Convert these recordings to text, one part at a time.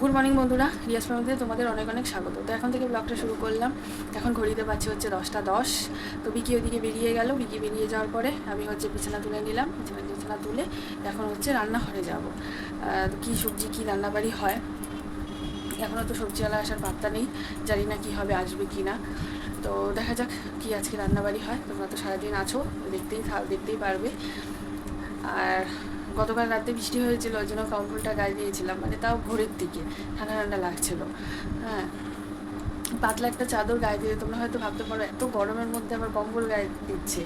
Good morning বন্ধুরা, রিয়াজ ফ্যামিলিতে তোমাদের অনেক অনেক স্বাগত। তো এখন থেকে ব্লগটা শুরু করলাম। এখন ঘড়িতে পাচ্ছি হচ্ছে দশটা দশ। তো বিকি ওদিকে বেরিয়ে গেল। বিকি বেরিয়ে যাওয়ার পরে আমি হচ্ছে বিছানা তুলে নিলাম। বিছানা বিছানা তুলে এখন হচ্ছে রান্নাঘরে যাব। কী সবজি, কী রান্নাবাড়ি হয়? এখনও তো সবজিওয়ালা আসার বার্তা নেই। জানি না কী হবে, আসবে কি না। তো দেখা যাক কী আজকে রান্নাবাড়ি হয়। তোমরা তো সারাদিন আছো, দেখতেই দেখতেই পারবে। আর গতকাল রাতে বৃষ্টি হয়েছিল, ওই জন্য কম্বলটা গায়ে দিয়েছিলাম। মানে তাও ভোরের দিকে, ঠান্ডা ঠান্ডা লাগছিল। হ্যাঁ পাতলা একটা চাদর গায়ে দিয়ে তোমরা হয়তো ভাবতে পারো, এত গরমের মধ্যে আবার কম্বল গায়ে দিচ্ছে।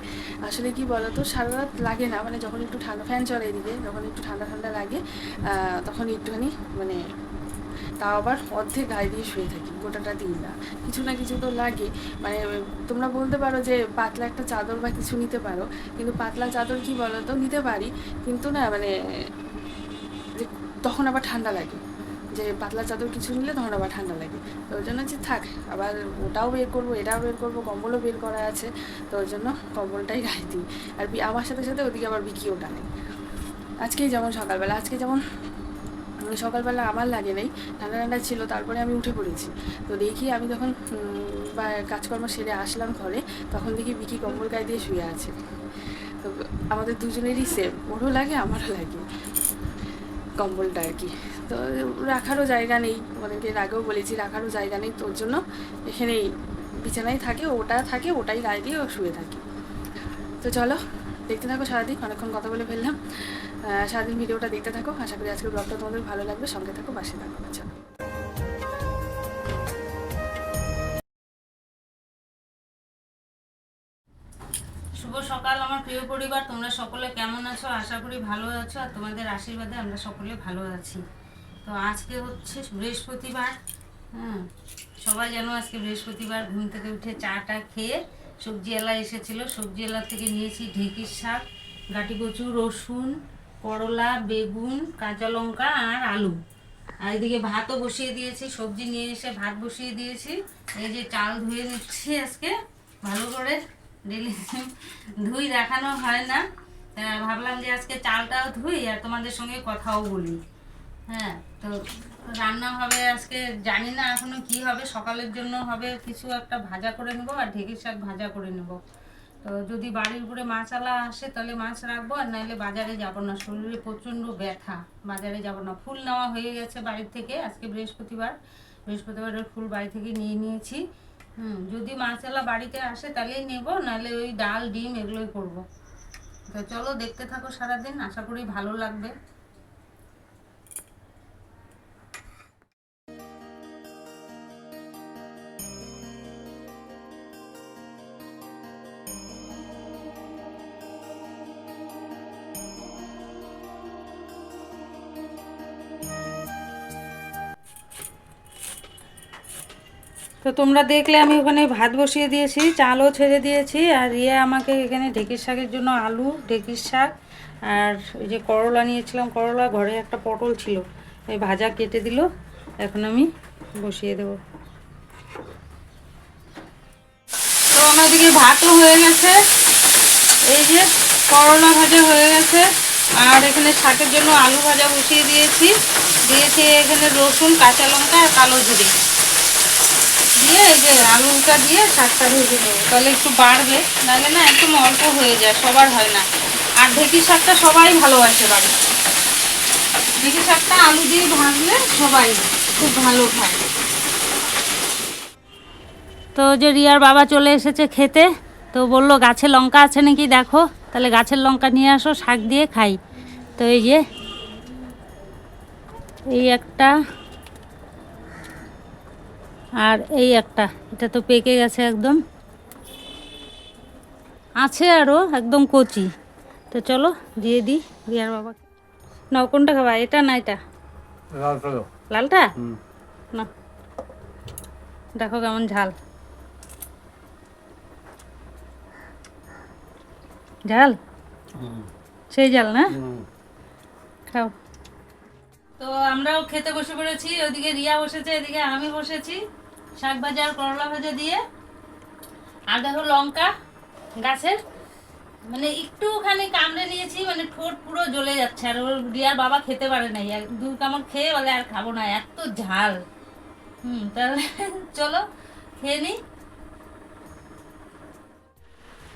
আসলে কি বলো তো সারা রাত লাগে না মানে যখন একটু ঠান্ডা, ফ্যান চলে এদিকে, যখন একটু ঠান্ডা ঠান্ডা লাগে তখন একটুখানি মানে তাও আবার অর্ধেক গায়ে দিয়ে শুয়ে থাকি, গোটাটা দিন না। কিছু না কিছু তো লাগে। মানে তোমরা বলতে পারো যে পাতলা একটা চাদর বা কিছু নিতে পারো, কিন্তু পাতলা চাদর কি বলো তো নিতে পারি, কিন্তু না মানে যে তখন আবার ঠান্ডা লাগে। যে পাতলা চাদর কিছু নিলে তখন আবার ঠান্ডা লাগে। তো ওই জন্য যে থাক, আবার ওটাও বের করব, এটাও বের করব, কম্বলও বের করা আছে, তো ওই জন্য কম্বলটাই গায়ে দিই। আর আমার সাথে সাথে ওদিকে আবার বিকিও টানে। আজকেই যেমন সকালবেলা, আজকে যেমন মানে সকালবেলা আমার লাগে নাই ঠান্ডা ঠান্ডা ছিল, তারপরে আমি উঠে পড়েছি। তো দেখি আমি যখন কাজকর্ম সেরে আসলাম ঘরে, তখন দেখি বিকি কম্বল গায়ে দিয়ে শুয়ে আছে। তো আমাদের দুজনেরই সেম ওরও লাগে, আমারও লাগে কম্বলটা আর কি। তো রাখারও জায়গা নেই এর আগেও বলেছি, রাখারও জায়গা নেই তোর জন্য এখানেই বিছানায় থাকে, ওটা থাকে, ওটাই গায়ে দিয়ে শুয়ে থাকে। তো চলো, দেখতে থাকো সারাদিন, অনেকক্ষণ কথা বলে ফেললাম। সারাদিন ভিডিওটা দেখতে থাকো। আশা করি আজকের ব্লগটা তোমাদের ভালো লাগবে। সঙ্গে থাকো, পাশে থাকো চলো শুভ সকাল আমার প্রিয় পরিবার, তোমরা সকলে কেমন আছো? আশা করি ভালো আছো আর তোমাদের আশীর্বাদে আমরা সকলে ভালো আছি। তো আজকে হচ্ছে বৃহস্পতিবার হ্যাঁ সবাই জানো আজকে বৃহস্পতিবার ঘুম থেকে উঠে চাটা খেয়ে সবজি সবজিওয়ালা এসেছিল। সবজিওয়ালা থেকে নিয়েছি ঢেঁকির শাক, গাটি কচু, রসুন করলা, বেগুন, কাঁচা লঙ্কা আর আলু। আর এদিকে ভাতও বসিয়ে দিয়েছি, সবজি নিয়ে এসে ভাত বসিয়ে দিয়েছি। এই যে চাল ধুয়ে নিচ্ছি আজকে, ভালো করে। ডেলি ধুই দেখানো হয় না। ভাবলাম যে আজকে চালটাও ধুই আর তোমাদের সঙ্গে কথাও বলি। হ্যাঁ তো রান্না হবে আজকে, জানি না এখনও কি হবে, সকালের জন্য হবে কিছু একটা ভাজা করে নেব আর ঢেঁকির শাক ভাজা করে নেব। তো যদি বাড়ির উপরে মাছালা আসে, তাহলে মাছ রাখব, আর নাহলে বাজারে যাব না। শরীরে প্রচণ্ড ব্যথা। বাজারে যাব না। ফুল নেওয়া হয়ে গেছে বাড়ির থেকে, আজকে বৃহস্পতিবার। বৃহস্পতিবারের ফুল বাড়ি থেকে নিয়ে নিয়েছি। হুম, যদি মাছালা বাড়িতে আসে তাহলেই নেব, নাহলে ওই ডাল, ডিম এগুলোই করব। তো চলো দেখতে থাকো সারাদিন, আশা করি ভালো লাগবে। তো তোমরা দেখলে আমি ওখানে ভাত বসিয়ে দিয়েছি, চালও ছেড়ে দিয়েছি, আর রিয়া আমাকে এখানে ঢেঁকির শাকের জন্য আলু, ঢেঁকির শাক, আর ওই যে করলা নিয়েছিলাম, করলা ঘরে একটা পটল ছিল, ওই ভাজা কেটে দিল, এখন আমি বসিয়ে দেব। তো ওনাদিকে ভাতও হয়ে গেছে, এই যে করলা ভাজা হয়ে গেছে, আর এখানে শাকের জন্য আলু ভাজা বসিয়ে দিয়েছি দিয়েছি এখানে রসুন, কাঁচা লঙ্কা আর কালো জিরে। দিয়ে এই যে আলুটা দিয়ে শাকটা ভেজে নেব। তাহলে একটু বাড়বে, নাহলে না একদম অল্প হয়ে যায়, সবার হয় না। আর ঢেঁকি শাকটা সবাই ভালোবাসে বাড়ি ঢেঁকি শাকটা আলু দিয়ে ভাজলে সবাই খুব ভালো খায়। তো যে রিয়ার বাবা চলে এসেছে খেতে, তো বলল, গাছে লঙ্কা আছে নাকি দেখো? তাহলে গাছের লঙ্কা নিয়ে আসো, শাক দিয়ে খাই। তো এই যে, এই একটা আর এই একটা এটা তো পেকে গেছে একদম। আছে আরও একদম কচি। তো চলো দিয়ে দিই রিয়ার বাবা নাও কোনটা খাবা? এটা না এটা? লালটা? না। দেখো কেমন ঝাল। ঝাল? সেই ঝাল না? খাও। তো আমরাও খেতে বসে পড়েছি ওদিকে রিয়া বসেছে এদিকে আমি বসেছি। শাক ভাজা আর করলা ভাজা দিয়ে, আর দেখো লঙ্কা গাছের মানে একটুখানি কামড়ে নিয়েছি মানে ঠোঁট পুরো জ্বলে যাচ্ছে, আর ওর রিয়ার বাবা খেতে পারে নাই দু কামড় খেয়ে বলে আর খাব না, এত ঝাল। হুম, তাহলে চলো, খেয়ে নিই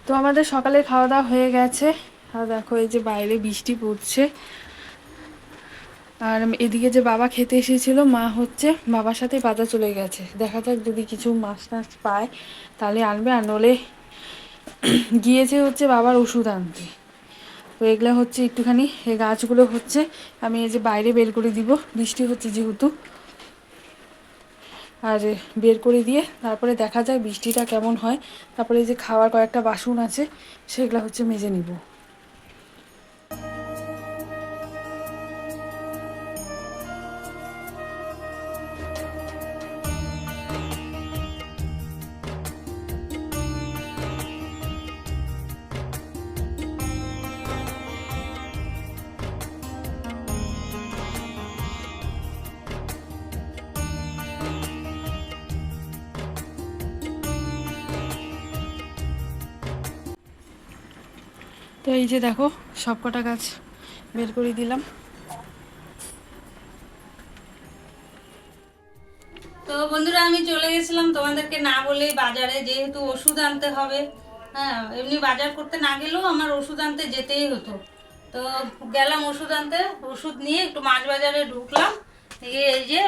তো আমাদের সকালে খাওয়া দাওয়া হয়ে গেছে, আর দেখো এই যে বাইরে বৃষ্টি পড়ছে। আর এদিকে যে বাবা খেতে এসেছিল, মা হচ্ছে বাবার সাথে বাজার চলে গেছে। দেখা যাক যদি কিছু মাছ টাছ পায়, তাহলে আনবে। আর নলে গিয়েছে হচ্ছে বাবার ওষুধ আনতে। তো এগুলো হচ্ছে একটুখানি, এই গাছগুলো হচ্ছে আমি এই যে বাইরে বের করে দিব। বৃষ্টি হচ্ছে যেহেতু। আর বের করে দিয়ে তারপরে দেখা যায় বৃষ্টিটা কেমন হয়। তারপরে যে খাওয়ার কয়েকটা বাসন আছে, সেগুলো হচ্ছে মেজে নিব। এই যে দেখো সব কটা গাছ বের করে দিলাম। তো বন্ধুরা, আমি চলে গেছিলাম তোমাদেরকে না বলেই বাজারে, যেহেতু ওষুধ আনতে হবে। হ্যাঁ এমনি বাজার করতে না গেলেও আমার ওষুধ আনতে যেতেই হতো। তো গেলাম ওষুধ আনতে, ওষুধ নিয়ে একটু মাছ বাজারে ঢুকলাম। এই যে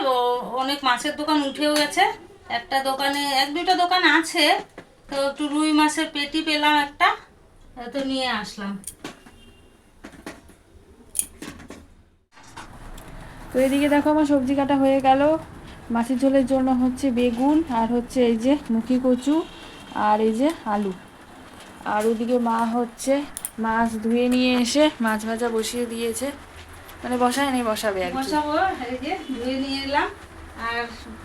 অনেক মাছের দোকান উঠেও গেছে। একটা দোকানে, এক দুটো দোকান আছে। তো একটু রুই মাছের পেটি পেলাম একটা। তো নিয়ে আসলাম। তো এদিকে দেখো আমার সবজি কাটা হয়ে গেল। মাছের ঝোলের জন্য হচ্ছে বেগুন আর হচ্ছে এই যে মুখি কচু আর এই যে আলু। আর ওদিকে মা হচ্ছে মাছ ধুয়ে নিয়ে এসে মাছ ভাজা বসিয়ে দিয়েছে। মানে বসায় নেই বসাবে আর বসাবো এই যে ধুয়ে নিয়ে এলাম। আর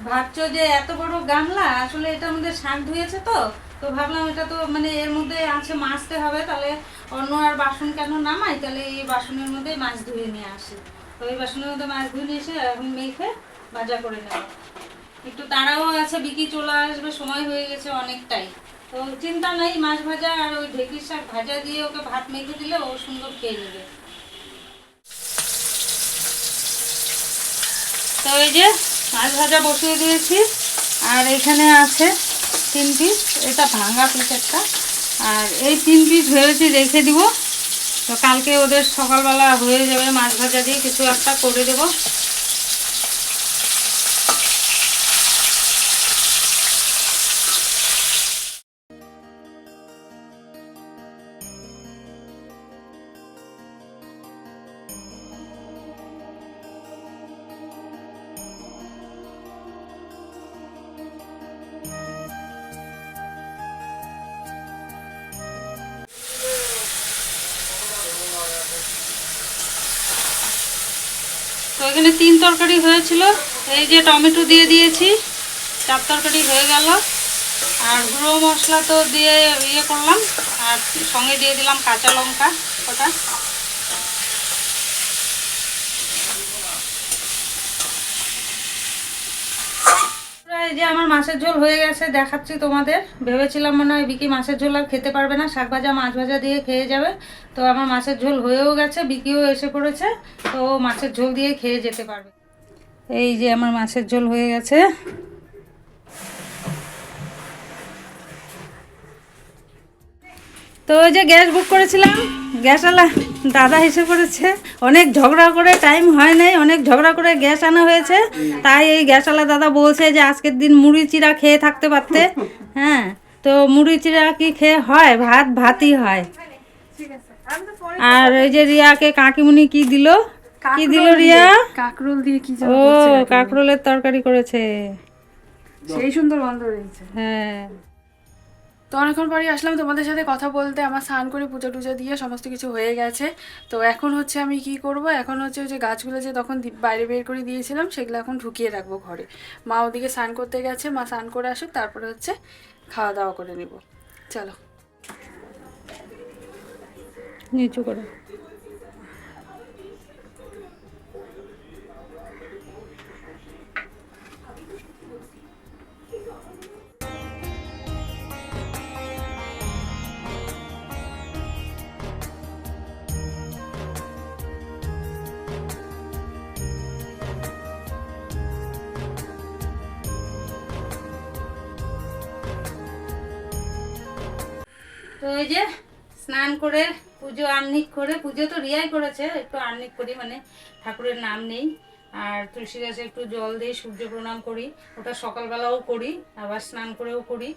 ভাবছ যে এত বড় গামলা? আসলে এটা আমাদের শাক ধুয়েছে তো। তো ভাবলাম এটা তো মানে এর মধ্যে আছে, মাছতে হবে, তাহলে অন্য আর বাসন কেন নামাই? তাহলে এই বাসনের মধ্যে মাছ ধুয়ে নিয়ে আসি। তো এই বাসনের মধ্যে মাছ ধুয়ে নিয়ে এসে এখন মেখে ভাজা করে নেব। একটু তাড়াও আছে, বিকি চলে আসবে, সময় হয়ে গেছে অনেকটাই। তো চিন্তা নাই, মাছ ভাজা আর ওই ঢেকির শাক ভাজা দিয়ে ওকে ভাত মেখে দিলে ও সুন্দর খেয়ে নেবে। তো এই যে মাছ ভাজা বসিয়ে দিয়েছি, আর এখানে আছে তিন পিস এটা ভাঙা পিস একটা। আর এই তিন পিস ভেবেছি রেখে দিব। তো কালকে ওদের সকালবেলা হয়ে যাবে মাছ ভাজা দিয়ে কিছু একটা করে দেব। এখানে তিন তরকারি হয়েছিল। এই যে টমেটো দিয়ে দিয়েছি, চার তরকারি হয়ে গেল। আর গুঁড়ো মশলা তো দিয়ে ইয়ে করলাম, আর সঙ্গে দিয়ে দিলাম কাঁচা লঙ্কা ওটা। এই যে আমার মাছের ঝোল হয়ে গেছে, দেখাচ্ছি তোমাদের। ভেবেছিলাম মনে হয় বিকি মাছের ঝোল আর খেতে পারবে না। শাক ভাজা, মাছ ভাজা দিয়ে খেয়ে যাবে। তো আমার মাছের ঝোল হয়েও গেছে, বিকিও এসে পড়েছে। তো মাছের ঝোল দিয়ে খেয়ে যেতে পারবে। এই যে আমার মাছের ঝোল হয়ে গেছে। তো ওই যে গ্যাস বুক করেছিলাম। গ্যাসওয়ালা দাদা এসে পড়েছে। অনেক ঝগড়া করে টাইম হয় নাই অনেক ঝগড়া করে গ্যাস আনা হয়েছে। তাই এই গ্যাসওয়ালা দাদা বলছে যে আজকের দিন মুড়ি চিরা খেয়ে থাকতে পারতে। হ্যাঁ তো মুড়ি চিরা কি খেয়ে হয়? ভাত ভাতই হয়। আর ওই যে রিয়াকে কাকিমুনি কি দিল? কি দিল রিয়া? কাকরোল দিয়ে কি ও করছে। কাঁকরোলের তরকারি করেছে। সেই সুন্দর গন্ধ রয়েছে হ্যাঁ। তো অনেকক্ষণ পরে আসলাম তোমাদের সাথে কথা বলতে, আমার স্নান করে পুজো টুজো দিয়ে সমস্ত কিছু হয়ে গেছে। তো এখন হচ্ছে আমি কি করব? এখন হচ্ছে ওই যে গাছগুলো যে তখন বাইরে বের করে দিয়েছিলাম, সেগুলো এখন ঢুকিয়ে রাখব ঘরে। মা ওদিকে স্নান করতে গেছে, মা স্নান করে আসুক, তারপরে হচ্ছে খাওয়া দাওয়া করে নিব। চলো। নিচু করে। তো ওই যে স্নান করে পুজো আর্নিক করে, পুজো তো রিয়াই করেছে, একটু আর্নিক করি মানে ঠাকুরের নাম নেই। আর তুলসী গাছে একটু জল দিই সূর্য প্রণাম করি, ওটা সকালবেলাও করি, আবার স্নান করেও করি।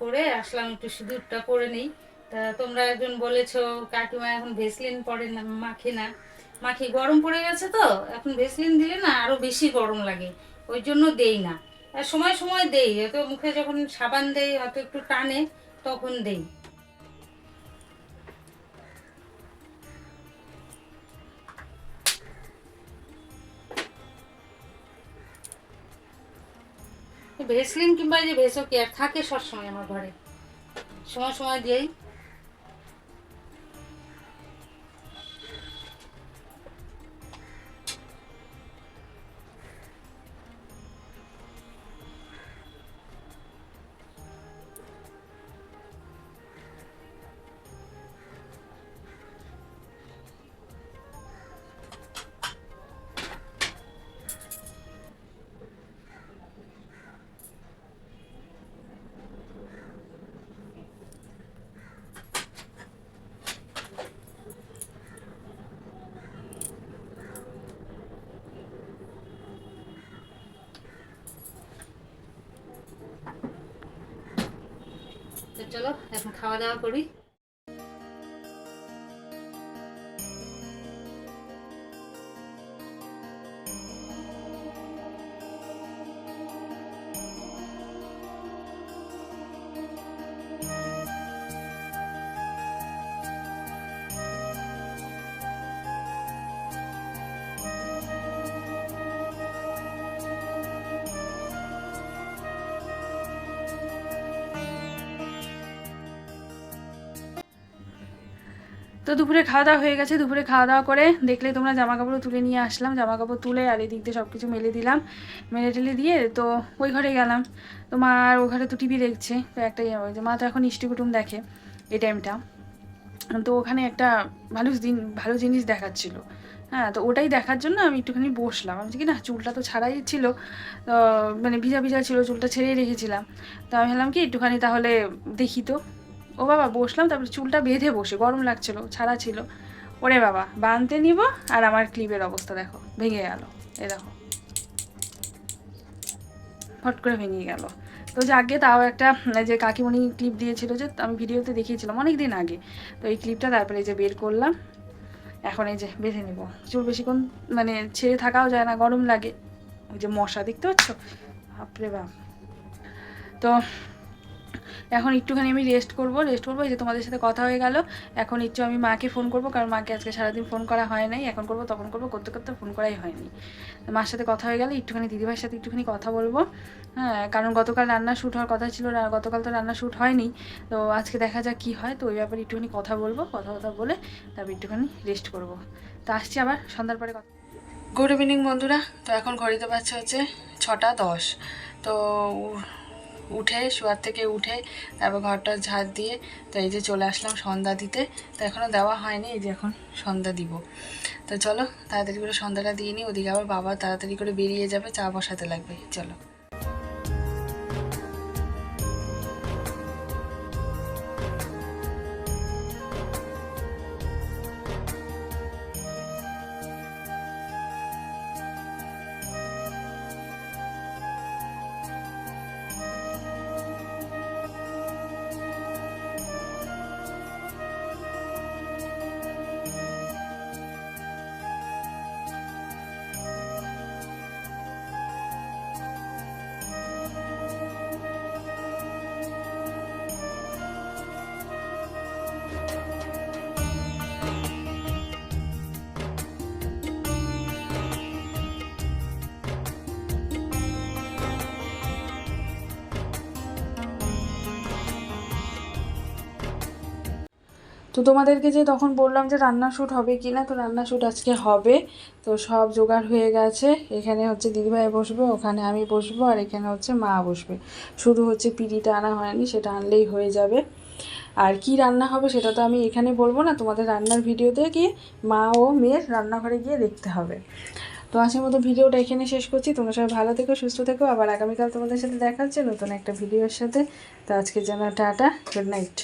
করে আসলাম একটু সিঁদুরটা করে নিই। তা তোমরা একজন বলেছ, কাকিমা এখন ভেসলিন পরে না, মাখি না। মাখি, গরম পড়ে গেছে তো, এখন ভেসলিন দিলে না আরও বেশি গরম লাগে, ওই জন্য দেই না। আর সময় সময় দেই, হয়তো মুখে যখন সাবান দেই, হয়তো একটু টানে, তখন দেই। ভেসলিন কিংবা যে ভেসো কেয়ার থাকে সবসময় আমার ঘরে। সময় সময় দিই চলো এখন খাওয়া দাওয়া করি। তো দুপুরে খাওয়া দাওয়া হয়ে গেছে, দুপুরে খাওয়া দাওয়া করে দেখলে তোমরা জামা কাপড় তুলে নিয়ে আসলাম জামা কাপড় তুলে আর এদিক দিয়ে সব কিছু মেলে দিলাম, মেলে টেলে দিয়ে তো ওই ঘরে গেলাম। তো মা আর ও ঘরে তো টিভি দেখছে, তো একটা ইয়ে হয়েছে মা তো এখন ইষ্টি কুটুম দেখে এই টাইমটা তো ওখানে একটা ভালো দিন ভালো জিনিস দেখাচ্ছিল। হ্যাঁ তো ওটাই দেখার জন্য আমি একটুখানি বসলাম। আমি কি না, চুলটা তো ছাড়াই ছিল মানে ভিজা ভিজা ছিল, চুলটা ছেড়েই রেখেছিলাম। তো আমি ভাবলাম কি একটুখানি তাহলে দেখি তো। ও বাবা, বসলাম, তারপরে চুলটা বেঁধে বসে, গরম লাগছিল, ছাড়া ছিল। ওরে বাবা বাঁধতে নিব আর আমার ক্লিপের অবস্থা দেখো, ভেঙে গেল, এ দেখো। ফট করে ভেঙে গেল। তো যে আগে তাও একটা যে কাকিমণি ক্লিপ দিয়েছিল যে, আমি ভিডিওতে দেখিয়েছিলাম অনেক দিন আগে। তো এই ক্লিপটা তারপরে যে বের করলাম, এখন এই যে বেঁধে নেব। চুল বেশিক্ষণ মানে ছেড়ে থাকাও যায় না, গরম লাগে। ওই যে মশা, দেখতে পাচ্ছ? বাপরে বাপ। তো এখন একটুখানি আমি রেস্ট করব রেস্ট করব, এই যে তোমাদের সাথে কথা হয়ে গেল। এখন একটু আমি মাকে ফোন করব, কারণ মাকে আজকে সারাদিন ফোন করা হয় নাই। এখন করব, তখন করব, করতে করতে ফোন করাই হয়নি। মার সাথে কথা হয়ে গেলে, একটুখানি দিদিভাইয়ের সাথে একটুখানি কথা বলব। হ্যাঁ কারণ গতকাল রান্না শ্যুট হওয়ার কথা ছিল রা- গতকাল তো রান্না শ্যুট হয়নি। তো আজকে দেখা যাক কী হয়, তো ওই ব্যাপারে একটুখানি কথা বলব, কথা কথা বলে তারপর একটুখানি রেস্ট করব। তো আসছি আবার সন্ধ্যার পরে কথা। গুড ইভিনিং বন্ধুরা, তো এখন ঘড়িতে পাচ্ছে হচ্ছে ছটা দশ। তো উঠে, শোয়ার থেকে উঠে তারপর ঘরটা ঝাড় দিয়ে তো এই যে চলে আসলাম সন্ধ্যা দিতে। তো এখনও দেওয়া হয়নি, এই যে এখন সন্ধ্যা দিব। তো চলো, তাড়াতাড়ি করে সন্ধ্যাটা দিয়ে নিই, ওদিকে আবার বাবা তাড়াতাড়ি করে বেরিয়ে যাবে, চা বসাতে লাগবে। চলো। তো তোমাদেরকে যে তখন বললাম যে রান্না শ্যুট হবে কি না, তো রান্না শ্যুট আজকে হবে। তো সব জোগাড় হয়ে গেছে। এখানে হচ্ছে দিদিভাই বসবে, ওখানে আমি বসবো, আর এখানে হচ্ছে মা বসবে। শুধু হচ্ছে পিড়িটা আনা হয়নি, সেটা আনলেই হয়ে যাবে। আর কি রান্না হবে সেটা তো আমি এখানে বলব না, তোমাদের রান্নার ভিডিওতে গিয়ে মা ও মেয়ের রান্নাঘরে গিয়ে দেখতে হবে। তো আজকের মতো ভিডিওটা এখানে শেষ করছি। তোমরা সবাই ভালো থেকো, সুস্থ থেকো। আবার আগামীকাল তোমাদের সাথে দেখা হচ্ছে নতুন একটা ভিডিওর সাথে। তো আজকে যেন টাটা, গুড নাইট।